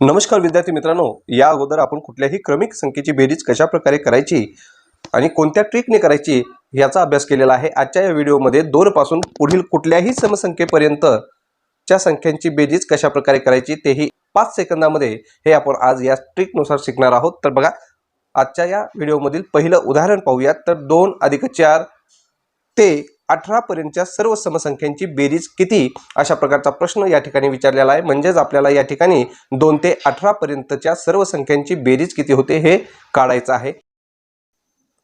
नमस्कार विद्यार्थी मित्रांनो या अगोदर आपण कुठल्याही क्रमिक संख्येची बेरीज कशा प्रकारे करायची आणि कोणत्या ट्रिकने करायची याचा अभ्यास केलेला आहे आजच्या या व्हिडिओमध्ये दोनपासून पुढील कुठल्याही समसंख्येपर्यंत च्या संख्यांची बेरीज कशा प्रकारे करायची तेही पाच सेकंदामध्ये हे आपण आज या ट्रिकनुसार शिकणार आहोत. तर बघा आजच्या या व्हिडिओमधील पहिलं उदाहरण पाहूयात. तर दोन अधिक चार ते अठरा पर्यंतच्या सर्व समसंख्यांची बेरीज किती? अशा प्रकारचा प्रश्न या ठिकाणी विचारलेला आहे. म्हणजेच आपल्याला या ठिकाणी दोन ते अठरा पर्यंतच्या सर्व संख्यांची बेरीज किती होते हे काढायचं आहे.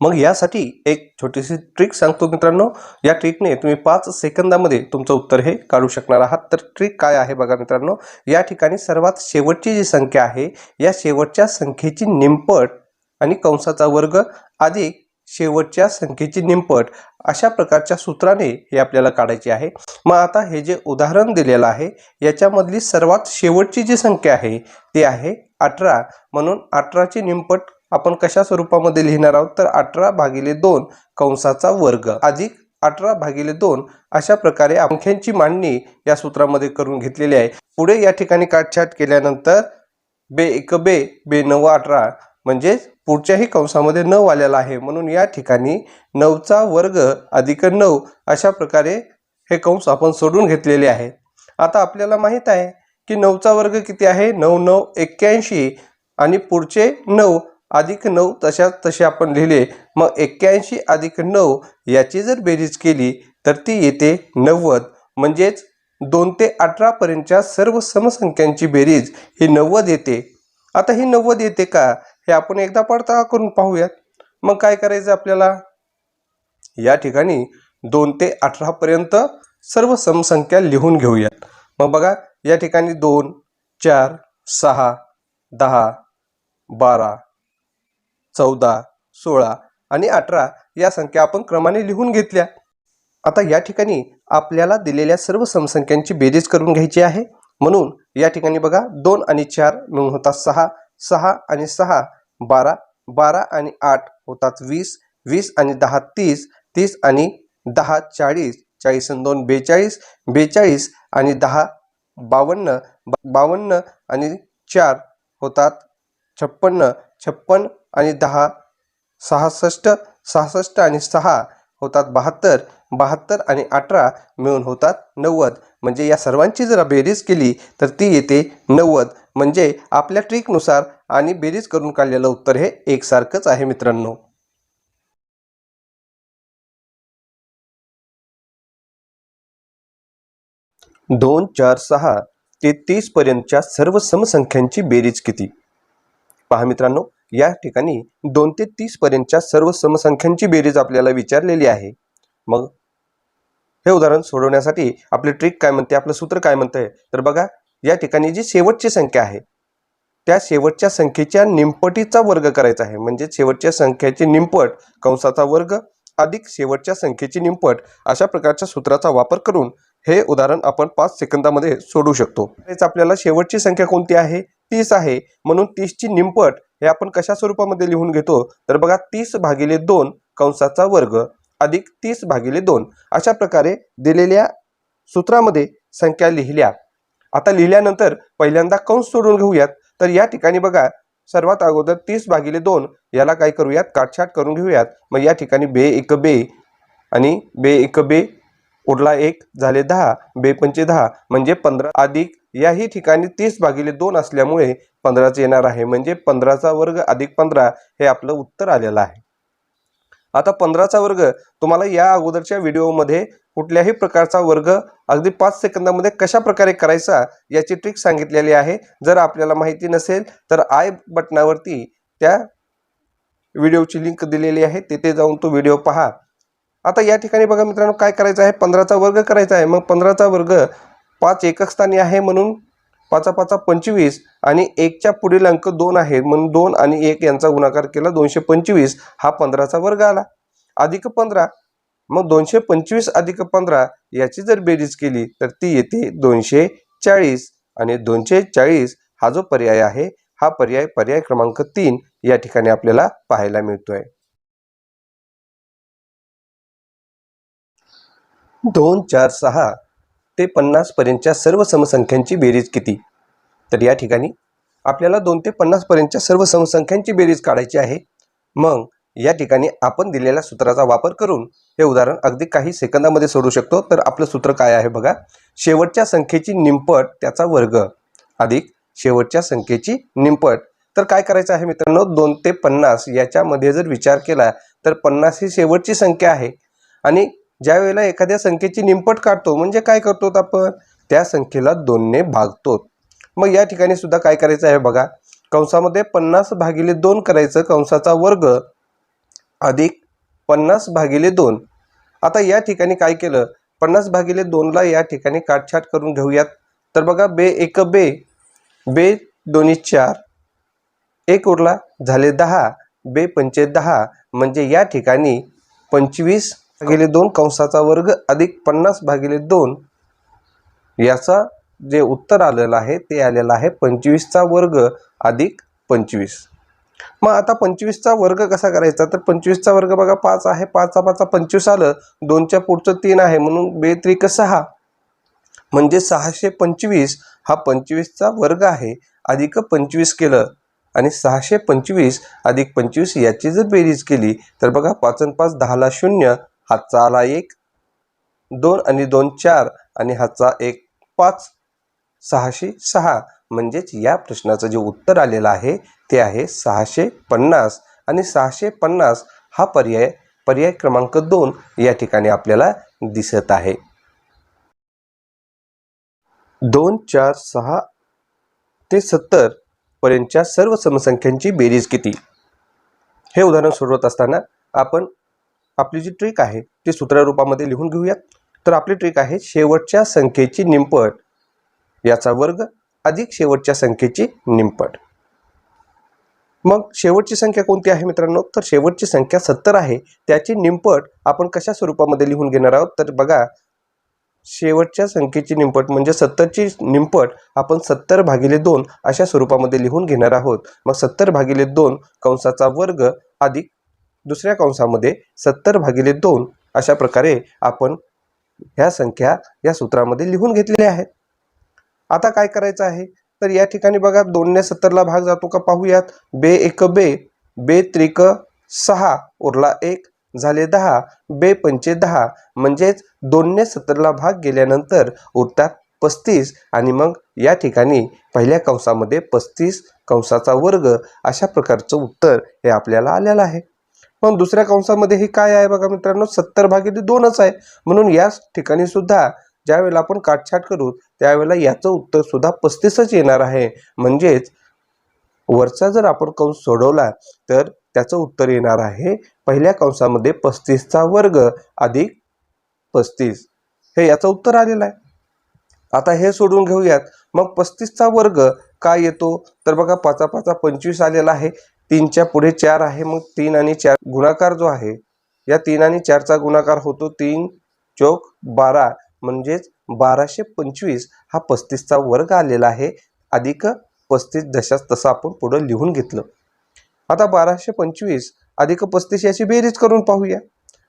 मग यासाठी एक छोटीशी ट्रिक सांगतो मित्रांनो. या ट्रिकने तुम्ही पाच सेकंदामध्ये तुमचं उत्तर हे काढू शकणार आहात. तर ट्रिक काय आहे बघा मित्रांनो. या ठिकाणी सर्वात शेवटची जी संख्या आहे या शेवटच्या संख्येची निमपट आणि कंसाचा वर्ग अधिक शेवटच्या संख्येची निमपट अशा प्रकारच्या सूत्राने हे आपल्याला काढायचे आहे. मग आता हे जे उदाहरण दिलेलं आहे याच्यामधली सर्वात शेवटची जी संख्या आहे ती आहे अठरा. म्हणून अठराची निमपट आपण कशा स्वरूपामध्ये लिहिणार आहोत? तर अठरा भागिले दोन कंसाचा वर्ग अधिक अठरा भागिले दोन अशा प्रकारे अंख्यांची मांडणी या सूत्रामध्ये करून घेतलेली आहे. पुढे या ठिकाणी काटछाट केल्यानंतर बे एक बे बे नऊ अठरा. म्हणजेच पुढच्याही कंसामध्ये नऊ आलेला आहे. म्हणून या ठिकाणी नऊचा वर्ग अधिक नऊ अशा प्रकारे हे कंस आपण सोडून घेतलेले आहे आता आपल्याला माहीत आहे की नऊचा वर्ग किती आहे? नऊ नऊ एक्क्याऐंशी आणि पुढचे नऊ अधिक नऊ तशाच तसे आपण लिहिले. मग एक्क्याऐंशी अधिक नऊ याची जर बेरीज केली तर ती येते नव्वद. म्हणजेच दोन ते अठरापर्यंतच्या सर्व समसंख्यांची बेरीज ही नव्वद येते. आता ही नव्वद येते का? हे आपण एकदा पडताळा करून पाहूयात. मग काय करायचं आपल्याला? या ठिकाणी दोन ते अठरापर्यंत सर्व समसंख्या लिहून घेऊयात. मग बघा या ठिकाणी दोन चार सहा दहा बारा चौदा सोळा आणि अठरा या संख्या आपण क्रमाने लिहून घेतल्या. आता या ठिकाणी आपल्याला दिलेल्या सर्व समसंख्यांची बेरीज करून घ्यायची आहे. म्हणून या ठिकाणी बघा दोन आणि चार मिळून होतात सहा सहा आणि सहा बारा बारा आणि आठ होतात वीस वीस आणि दहा तीस तीस आणि दहा चाळीस चाळीस आणि दोन बेचाळीस बेचाळीस आणि दहा बावन्न बावन्न आणि चार होतात छप्पन्न छप्पन आणि दहा सहासष्ट सहासष्ट आणि सहा होतात बहात्तर बहात्तर आणि अठरा मिळून होतात नव्वद. म्हणजे या सर्वांची जर बेरीज केली तर ती येते नव्वद. म्हणजे आपल्या ट्रिकनुसार आणि बेरीज करून काढलेलं उत्तर हे एकसारखंच आहे मित्रांनो. दोन चार सहा ते तीस पर्यंतच्या सर्व समसंख्यांची बेरीज किती? पहा मित्रांनो या ठिकाणी दोन ते तीस पर्यंतच्या सर्व समसंख्यांची बेरीज आपल्याला विचारलेली आहे. मग हे उदाहरण सोडवण्यासाठी आपली ट्रिक काय म्हणते आपलं सूत्र काय म्हणतंय? तर बघा या ठिकाणी जी शेवटची संख्या आहे त्या शेवटच्या संख्येच्या निमपटीचा वर्ग करायचा आहे. म्हणजे शेवटच्या संख्येची निमपट कंसाचा वर्ग अधिक शेवटच्या संख्येची निमपट अशा प्रकारच्या सूत्राचा वापर करून हे उदाहरण आपण पाच सेकंदामध्ये सोडू शकतो. तेच आपल्याला शेवटची संख्या कोणती आहे? तीस आहे. म्हणून तीसची निमपट हे आपण कशा स्वरूपामध्ये लिहून घेतो? तर बघा तीस भागिले दोन कंसाचा वर्ग अधिक तीस भागिले दोन. अशा प्रकारे दिलेल्या सूत्रामध्ये संख्या लिहिल्या. आता लिहिल्यानंतर पहिल्यांदा कंस सोडून घेऊयात. तर या ठिकाणी बघा सर्वात अगोदर तीस भागिले दोन याला काय करूयात? काटछाट करून घेऊयात. मग या ठिकाणी बे एक बे आणि बे एक बे उरला एक झाले दहा बे पंचे दहा म्हणजे पंधरा. अधिक याही ठिकाणी तीस भागिले दोन असल्यामुळे पंधराच येणार आहे. म्हणजे पंधराचा वर्ग अधिक पंधरा हे आपलं उत्तर आलेलं आहे. आता पंधराचा वर्ग तुम्हाला या अगोदरच्या व्हिडिओमध्ये कुठल्याही प्रकारचा वर्ग अगदी पाच सेकंदामध्ये कशा प्रकारे करायचा याची ट्रिक सांगितलेली आहे. जर आपल्याला माहिती नसेल तर आय बटनावरती त्या व्हिडिओची लिंक दिलेली आहे. तिथे जाऊन तो व्हिडिओ पहा. आता या ठिकाणी बघा मित्रांनो काय करायचं आहे? पंधराचा वर्ग करायचा आहे. मग पंधराचा वर्ग पाच एकक स्थानी आहे म्हणून पाचा पाचा पंचवीस आणि एकच्या पुढील अंक दोन आहेत. म्हणून दोन आणि एक यांचा गुणाकार केला दोनशे पंचवीस. हा पंधराचा वर्ग आला. अधिक पंधरा. मग दोनशे पंचवीस अधिक पंधरा याची जर बेरीज केली तर ती येते दोनशे चाळीस. आणि दोनशे चाळीस हा जो पर्याय आहे हा पर्याय पर्याय क्रमांक तीन या ठिकाणी आपल्याला पाहायला मिळतोय. दोन चार सहा. ते पन्नासपर्यंतच्या सर्व समसंख्यांची बेरीज किती? तर या ठिकाणी आपल्याला दोन ते पन्नासपर्यंतच्या सर्व समसंख्यांची बेरीज काढायची आहे. मग या ठिकाणी आपण दिलेल्या सूत्राचा वापर करून हे उदाहरण अगदी काही सेकंदामध्ये सोडू शकतो. तर आपलं सूत्र काय आहे बघा? शेवटच्या संख्येची निंपट त्याचा वर्ग. अधिक शेवटच्या संख्येची निंपट. तर काय करायचं आहे मित्रांनो? दोन ते पन्नास याच्यामध्ये जर विचार केला तर पन्नास ही शेवटची संख्या आहे. आणि ज्या वेळेला एखाद्या संख्येची निमपट काढतो म्हणजे काय करतो आपण? त्या संख्येला दोनने भागतो मग या ठिकाणी सुद्धा काय करायचं आहे बघा. कंसामध्ये पन्नास भागिले दोन करायचं. कंसाचा वर्ग अधिक पन्नास भागिले दोन. आता या ठिकाणी काय केलं? पन्नास भागिले दोनला या ठिकाणी काटछाट करून घेऊयात. तर बघा बे एक बे. बे दोन्ही चार. एक उरला झाले दहा. बे पंचे दहा. म्हणजे या ठिकाणी पंचवीस भागिले दोन कंसाचा वर्ग अधिक पन्नास भागिले दोन याचा जे उत्तर आलेलं आहे ते आलेलं आहे पंचवीसचा वर्ग अधिक पंचवीस. मग आता पंचवीसचा वर्ग कसा करायचा? तर पंचवीसचा वर्ग बघा पाच आहे. पाचचा पाचचा पंचवीस आलं दोनच्या पुढचं तीन आहे म्हणून बे त्रिक सहा. म्हणजे सहाशे पंचवीस हा पंचवीसचा वर्ग आहे अधिक पंचवीस केलं आणि सहाशे पंचवीस अधिक पंचवीस याची जर बेरीज केली तर बघा पाच आणि पाच दहाला शून्य हातचा आला एक दोन आणि दोन चार आणि हातचा एक पाच सहाशे सहा. म्हणजेच या प्रश्नाचं जे उत्तर आलेलं आहे ते आहे सहाशे पन्नास. आणि सहाशे पन्नास हा पर्याय पर्याय क्रमांक दोन या ठिकाणी आपल्याला दिसत आहे. दोन चार सहा ते सत्तर पर्यंतच्या सर्व समसंख्यांची बेरीज किती? हे उदाहरण सोडवत असताना आपण आपली जी ट्रिक आहे ती सूत्ररूपामध्ये लिहून घेऊयात. तर आपली ट्रिक आहे शेवटच्या संख्येची निंपट. याचा वर्ग अधिक शेवटच्या संख्येची निंपट. मग शेवटची संख्या कोणती आहे मित्रांनो? तर शेवटची संख्या सत्तर आहे. त्याची निंपट आपण कशा स्वरूपामध्ये लिहून घेणार आहोत? तर बघा शेवटच्या संख्येची निंपट म्हणजे सत्तरची निंपट आपण सत्तर भागिले दोन अशा स्वरूपामध्ये लिहून घेणार आहोत. मग सत्तर भागिले दोन कंसाचा वर्ग अधिक दुसऱ्या कंसामध्ये सत्तर भागिले दोन अशा प्रकारे आपण ह्या संख्या या सूत्रामध्ये लिहून घेतलेल्या आहेत. आता काय करायचं आहे? तर या ठिकाणी बघा दोनने सत्तरला भाग जातो का पाहूयात. बे एक बे बे त्रिक सहा उरला एक झाले दहा बे पंचे दहा. म्हणजेच दोनने सत्तरला भाग गेल्यानंतर उरतात पस्तीस आणि मग या ठिकाणी पहिल्या कंसामध्ये पस्तीस कंसाचा वर्ग अशा प्रकारचं उत्तर हे आपल्याला आलेलं आहे. मग दुसऱ्या कंसामध्ये हे काय आहे बघा मित्रांनो? सत्तर भागिले दोनच आहे. म्हणून या ठिकाणी सुद्धा ज्यावेळेला आपण काटछाट करू त्यावेळेला याचं उत्तर सुद्धा पस्तीसच येणार आहे. म्हणजेच वरचा जर आपण कंस सोडवला तर त्याचं उत्तर येणार आहे पहिल्या कंसामध्ये पस्तीसचा वर्ग अधिक पस्तीस. हे याचं उत्तर आलेलं आहे. आता हे सोडून घेऊयात. मग पस्तीसचा वर्ग काय येतो? तर बघा पाचा पाचा पंचवीस आलेला आहे. तीनच्या पुढे चार आहे मग तीन आणि चार. गुणाकार जो आहे या तीन आणि चारचा गुणाकार होतो तीन चौक बारा. म्हणजेच बाराशे पंचवीस हा पस्तीसचा वर्ग आलेला आहे. अधिक पस्तीस दशास तसं आपण पुढं लिहून घेतलं. आता बाराशे पंचवीस अधिक पस्तीस याची बेरीज करून पाहूया.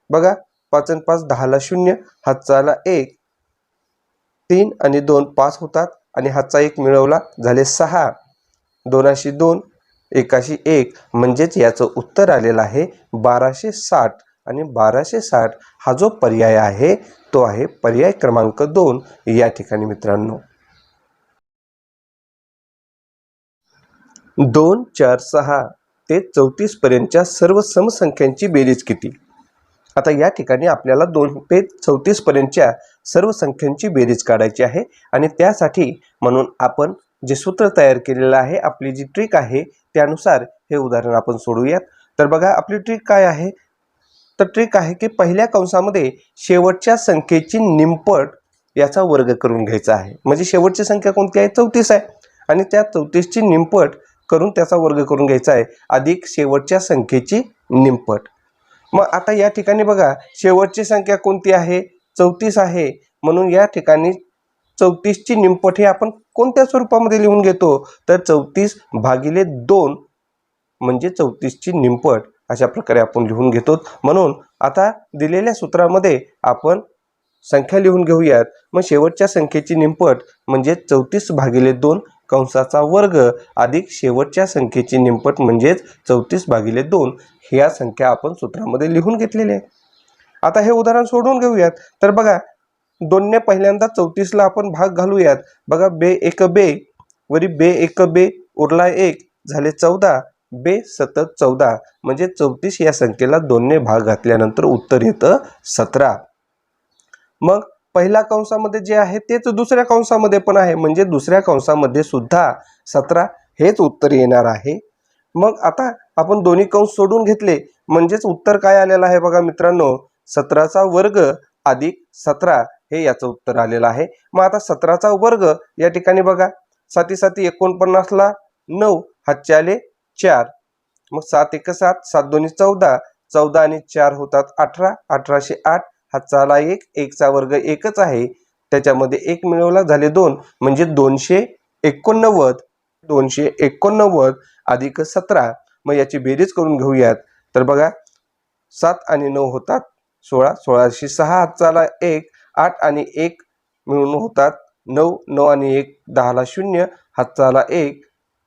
बघा पाच आणि पाच दहाला शून्य हातचाला एक. तीन आणि दोन पाच होतात आणि हातचा एक मिळवला झाले सहा. दोनाशी दोन एकाशी एक. म्हणजेच याचं उत्तर आलेलं आहे बाराशे साठ. आणि बाराशे साठ हा जो पर्याय आहे तो आहे पर्याय क्रमांक दोन या ठिकाणी मित्रांनो. दोन चार सहा ते चौतीस पर्यंतच्या सर्व समसंख्यांची बेरीज किती? आता या ठिकाणी आपल्याला दोन ते चौतीस पर्यंतच्या सर्व संख्यांची बेरीज काढायची आहे. आणि त्यासाठी म्हणून आपण जे सूत्र तयार केलेलं आहे आपली जी ट्रिक आहे त्यानुसार हे उदाहरण आपण सोडूयात. तर बघा आपली ट्रिक काय आहे? तर ट्रिक आहे की पहिल्या कंसामध्ये शेवटच्या संख्येची निमपट याचा वर्ग करून घ्यायचा आहे. म्हणजे शेवटची संख्या कोणती आहे? चौतीस आहे. आणि त्या चौतीसची निमपट करून त्याचा वर्ग करून घ्यायचा आहे. अधिक शेवटच्या संख्येची निमपट. मग आता या ठिकाणी बघा शेवटची संख्या कोणती आहे? चौतीस आहे. म्हणून या ठिकाणी चौतीसची निमपट हे आपण कोणत्या स्वरूपामध्ये लिहून घेतो? तर चौतीस भागिले दोन म्हणजे चौतीसची निमपट अशा प्रकारे आपण लिहून घेतो. म्हणून आता दिलेल्या सूत्रामध्ये आपण संख्या लिहून घेऊयात. मग शेवटच्या संख्येची निमपट म्हणजे चौतीस भागिले दोन कंसाचा वर्ग अधिक शेवटच्या संख्येची निमपट म्हणजेच चौतीस भागिले दोन. ह्या संख्या आपण सूत्रामध्ये लिहून घेतलेल्या आहे आता हे उदाहरण सोडून घेऊयात. तर बघा दोनने पहिल्यांदा चौतीसला आपण भाग घालूयात. बघा बे एक बे वरी बे एक बे उरला एक झाले चौदा बे सतत चौदा. म्हणजे चौतीस या संख्येला दोनने भाग घातल्यानंतर उत्तर येतं सतरा. मग पहिल्या कंसामध्ये जे आहे तेच दुसऱ्या कंसामध्ये पण आहे. म्हणजे दुसऱ्या कंसामध्ये सुद्धा सतरा हेच उत्तर येणार आहे. मग आता आपण दोन्ही कंस सोडून घेतले. म्हणजेच उत्तर काय आलेलं आहे बघा मित्रांनो? सतराचा वर्ग अधिक सतरा. हे याचं उत्तर आलेलं आहे. मग आता सतराचा वर्ग या ठिकाणी बघा. साती साती एकोणपन्नासला नऊ हातचे आले चार. मग सात एक सात सात दोन्ही चौदा. चौदा आणि चार होतात अठरा. अठराशे आठ हातचा आला एक एकचा वर्ग एकच आहे. त्याच्यामध्ये एक मिळवला झाले दोन. म्हणजे दोनशे एकोणनव्वद. दोनशे एकोणनव्वद अधिक सतरा. मग याची बेरीज करून घेऊयात. तर बघा सात आणि नऊ होतात सोळा. सोळाशे सहा हातचा आला एक आठ आणि एक मिळून होतात. नऊ नऊ आणि एक दहाला शून्य हाताला एक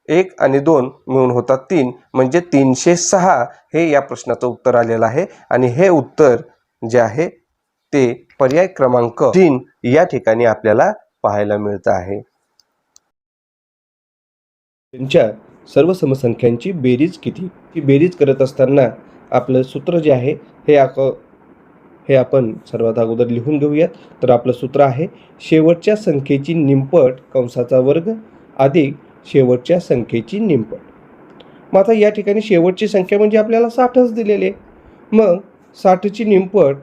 एक आणि दोन मिळून होतात तीन. म्हणजे तीनशे सहा हे या प्रश्नाचं उत्तर आलेलं आहे. आणि हे उत्तर जे आहे ते पर्याय क्रमांक तीन या ठिकाणी आपल्याला पाहायला मिळतं आहे. त्यांच्या सर्व समसंख्यांची बेरीज किती? ही बेरीज करत असताना आपलं सूत्र जे आहे हे आक हे आपण सर्वात अगोदर लिहून घेऊयात. तर आपलं सूत्र आहे शेवटच्या संख्येची निंपट कंसाचा वर्ग अधिक शेवटच्या संख्येची निंपट. मग आता या ठिकाणी शेवटची संख्या म्हणजे आपल्याला साठच दिलेली आहे. मग साठची निंपट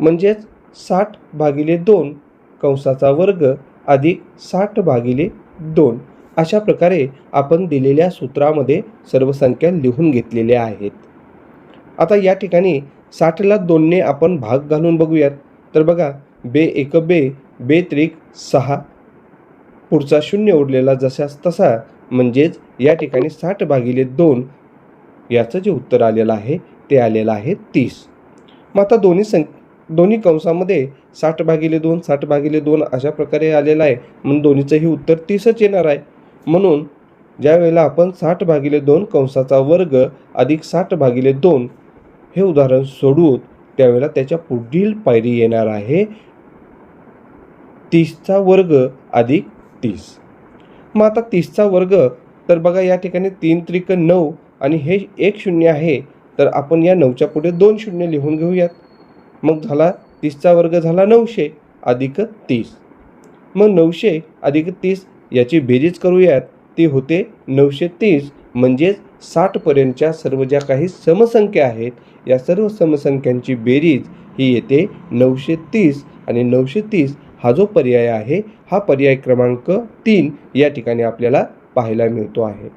म्हणजेच साठ भागिले दोन कंसाचा वर्ग अधिक साठ भागिले दोन. अशा प्रकारे आपण दिलेल्या सूत्रामध्ये सर्व संख्या लिहून घेतलेल्या आहेत. आता या ठिकाणी साठला दोनने आपण भाग घालून बघूयात. तर बघा बे एक बे बे त्रिक सहा. पुढचा शून्य उरलेला जसाच तसा म्हणजेच या ठिकाणी साठ भागिले दोन याचं जे उत्तर आलेलं आहे ते आलेलं आहे तीस. मग आता दोन्ही सं दोन्ही कंसामध्ये साठ भागिले दोन साठ भागिले दोन अशा प्रकारे आलेलं आहे. म्हणून दोन्हीचंही उत्तर तीसच येणार आहे. म्हणून ज्या वेळेला आपण साठ भागिले दोन कंसाचा वर्ग अधिक साठ भागिले दोन हे उदाहरण सोडून त्यावेळेला त्याच्या पुढील पायरी येणार आहे तीसचा वर्ग अधिक तीस. मग आता तीसचा वर्ग तर बघा या ठिकाणी तीन त्रिक नऊ आणि हे एक शून्य आहे तर आपण या नऊच्या पुढे दोन शून्य लिहून घेऊयात. मग झाला तीसचा वर्ग झाला नऊशे अधिक तीस. मग नऊशे अधिक तीस याची बेरीज करूयात. ती होते नऊशे तीस म्हणजेच साठपर्यंतच्या सर्व ज्या काही समसंख्या आहेत या सर्व समसंख्यांची बेरीज ही येते नऊशे तीस आणि नऊशे तीस हा जो पर्याय आहे हा पर्याय क्रमांक तीन या ठिकाणी आपल्याला पाहायला मिळतो आहे.